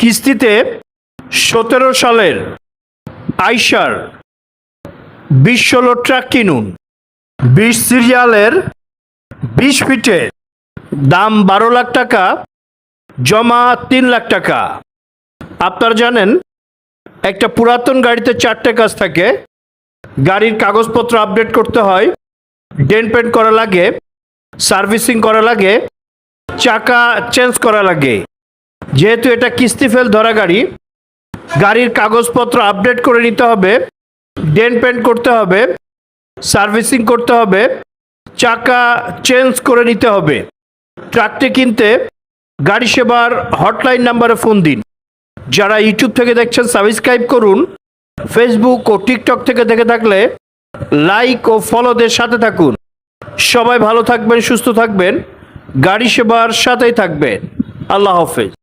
কিস্তিতে সতেরো সালের আইসার বিশ ষোলো ট্রাক কিনুন। বিশ সিরিয়ালের বিশ ফিটে দাম বারো লাখ টাকা, জমা তিন লাখ টাকা। আপনারা জানেন, একটা পুরাতন গাড়িতে চারটে কাজ থাকে। গাড়ির কাগজপত্র আপডেট করতে হয়, ডেন পেন্ট করা লাগে, সার্ভিসিং করা লাগে, চাকা চেঞ্জ করা লাগে। যেহেতু এটা কিস্তি ফেল ধরা গাড়ি, গাড়ির কাগজপত্র আপডেট করে নিতে হবে, ডেন পেন্ট করতে হবে, সার্ভিসিং করতে হবে, চাকা চেঞ্জ করে নিতে হবে। ট্রাকটি কিনতে গাড়ি সেবার হটলাইন নাম্বারে ফোন দিন। যারা ইউটিউব থেকে দেখছেন সাবস্ক্রাইব করুন। ফেসবুক ও টিকটক থেকে দেখে থাকলে লাইক ও ফলোদের সাথে থাকুন। সবাই ভালো থাকবেন, সুস্থ থাকবেন। গাড়ি সেবার সাথেই থাকবেন। আল্লাহ হাফেজ।